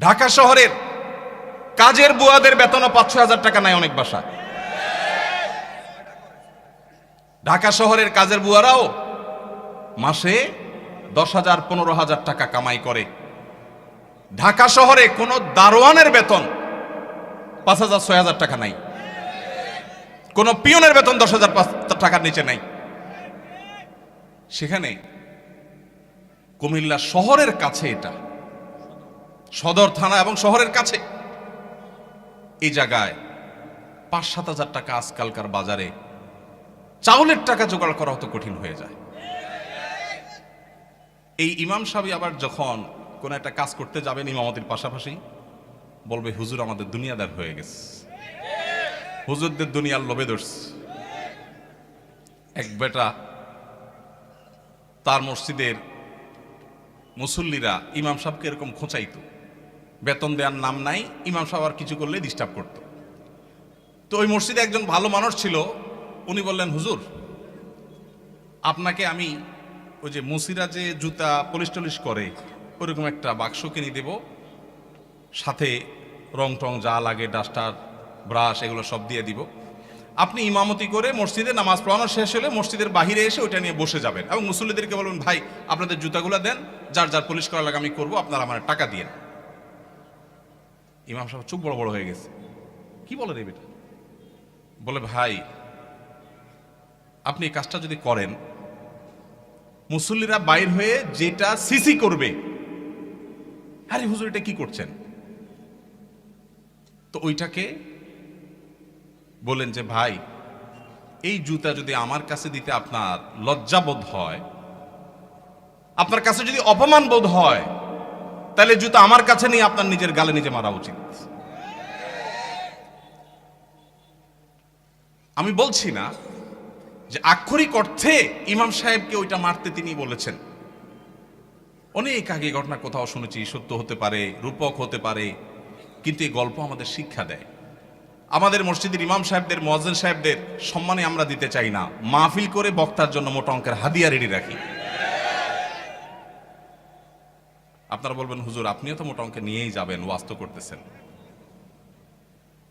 ঢাকা শহরের কাজের বুয়াদের বেতনও পাঁচ ছয় হাজার টাকা নাই অনেক বাসা ঢাকা শহরের কাজের বুয়ারাও মাসে দশ হাজার, পনেরো হাজার টাকা কামাই করে। ঢাকা শহরে কোনো দারোয়ানের বেতন পাঁচ হাজার, ছয় হাজার টাকা নাই। কোনো পিয়নের বেতন দশ হাজার, পাঁচ টাকার নিচে নাই। সেখানে কুমিল্লা শহরের কাছে এটা সদর থানা এবং শহরের কাছে। এই জায়গায় পাঁচ সাত হাজার টাকা আজকালকার বাজারে চাউলের টাকা জোগাড় করা হতো কঠিন হয়ে যায়। এই ইমাম সাহেব আবার যখন কোন একটা কাজ করতে যাবেন ইমামতির পাশাপাশি, বলবে, হুজুর, আমাদের দুনিয়াদার হয়ে গেছে। হুজুরদের দুনিয়ার লোভে ধরছে। এক বেটা তার মসজিদের মুসল্লিরা ইমাম সাহেবকে এরকম খোঁচাইতো। বেতন দেওয়ার নাম নাই, ইমাম সাহেব আর কিছু করলে ডিস্টার্ব করত। তো ওই মসজিদে একজন ভালো মানুষ ছিল, উনি বললেন, হুজুর, আপনাকে আমি ওই যে মুসিরা যে জুতা পলিশ টলিশ করে, ওরকম একটা বাক্স কিনে দেব। সাথে রং টং যা লাগে, ডাস্টার, ব্রাশ, এগুলো সব দিয়ে দিব। আপনি ইমামতি করে মসজিদে নামাজ পড়ানো শেষ হলে মসজিদের বাহিরে এসে ওইটা নিয়ে বসে যাবেন। এবং মুসল্লিদেরকে বলবেন ভাই, আপনাদের জুতাগুলো দেন, যার যার পুলিশ করা লাগে আমি করব, আপনারা আমার টাকা দিয়ে ইমাম সাহেব চুপ বড় বড় হয়ে গেছে। কি বলে রে বেটা? বলে, ভাই, আপনি এই কাজটা যদি করেন, মুসল্লিরা বাইর হয়ে যেটা সিসি করবে। আরে হুজুর, এটা কি করছেন? তো ওইটাকে বলেন যে, ভাই, এই জুতা যদি আমার কাছে দিতে আপনার লজ্জাবোধ হয়, আপনার কাছে যদি অপমান বোধ হয় তাহলে জুতো আমার কাছে নিয়ে আপনার নিজের গালে নিজে মারা উচিত। আমি বলছি না যে আক্ষরিক অর্থে ইমাম সাহেবকে ওইটা মারতে তিনি বলেছেন। অনেক আগে ঘটনা কোথাও শুনেছি, সত্য হতে পারে, রূপক হতে পারে, কিন্তু এই গল্প আমাদের শিক্ষা দেয়। আমাদের মসজিদের ইমাম সাহেবদের মহাজন সাহেবদের সম্মানে আমরা দিতে চাই না। মাহফিল করে বক্তার জন্য মোটা অঙ্কের হাদিয়া রেডি রাখি। আপনারা বলবেন, হুজুর, আপনিও তো মোটা অঙ্কে নিয়েই যাবেন, ওয়াস্ত করতেছেন।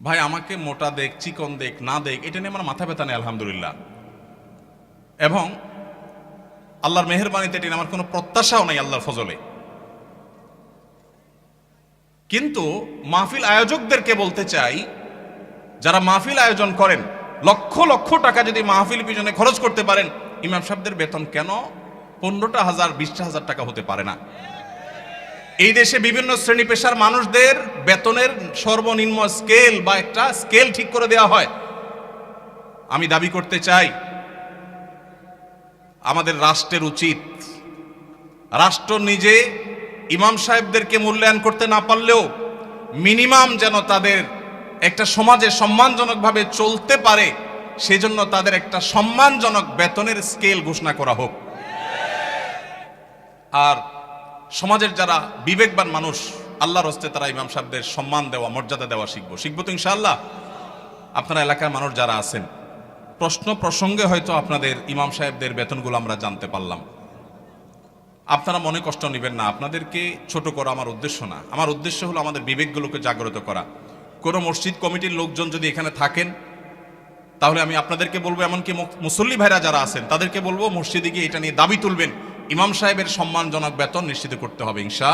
ভাই, আমাকে মোটা দেখ, চিকন দেখ, না দেখ, এটা নিয়ে আমার মাথা ব্যথা নেই, আলহামদুলিল্লাহ। এবং আল্লাহর মেহরবানিতে এটা আমার কোনো প্রত্যাশাও নাই আল্লাহর ফজলে। কিন্তু মাহফিল আয়োজকদেরকে বলতে চাই, যারা মাহফিল আয়োজন করেন, লক্ষ লক্ষ টাকা যদি মাহফিল পিছনে খরচ করতে পারেন, ইমাম সাহেবদের বেতন কেন? পনেরোটা হাজার, বিশটা হাজার টাকা হতে পারে না। এই দেশে বিভিন্ন শ্রেণি পেশার মানুষদের বেতনের সর্বনিম্ন স্কেল বা একটা স্কেল ঠিক করে দেওয়া হয়। আমি দাবি করতে চাই, আমাদের রাষ্ট্রের উচিত, রাষ্ট্র নিজে ইমাম সাহেবদেরকে মূল্যায়ন করতে না পারলেও মিনিমাম যেন তাদের একটা সমাজে সম্মানজনকভাবে চলতে পারে, সেজন্য তাদের একটা সম্মানজনক বেতনের স্কেল ঘোষণা করা হোক। আর সমাজের যারা বিবেকবান মানুষ, আল্লাহর হস্তে তারা ইমাম সাহেবদের সম্মান দেওয়া, মর্যাদা দেওয়া শিখব। শিখব তো ইনশাআল্লাহ। আপনারা এলাকার মানুষ যারা আছেন, প্রশ্ন প্রসঙ্গে হয়তো আপনাদের ইমাম সাহেবদের বেতনগুলো আমরা জানতে পারলাম। আপনারা মনে কষ্ট নেবেন না, আপনাদেরকে ছোট করা আমার উদ্দেশ্য না। আমার উদ্দেশ্য হলো আমাদের বিবেকগুলোকে জাগ্রত করা। কোনো মসজিদ কমিটির লোকজন যদি এখানে থাকেন, তাহলে আমি আপনাদেরকে বলব, এমনকি মুসল্লি ভাইরা যারা আছেন, তাদেরকে বলব, মসজিদে গিয়ে এটা নিয়ে দাবি তুলবেন। ইমাম সাহেবের সম্মানজনক বেতন নিশ্চিত করতে হবে ইনশা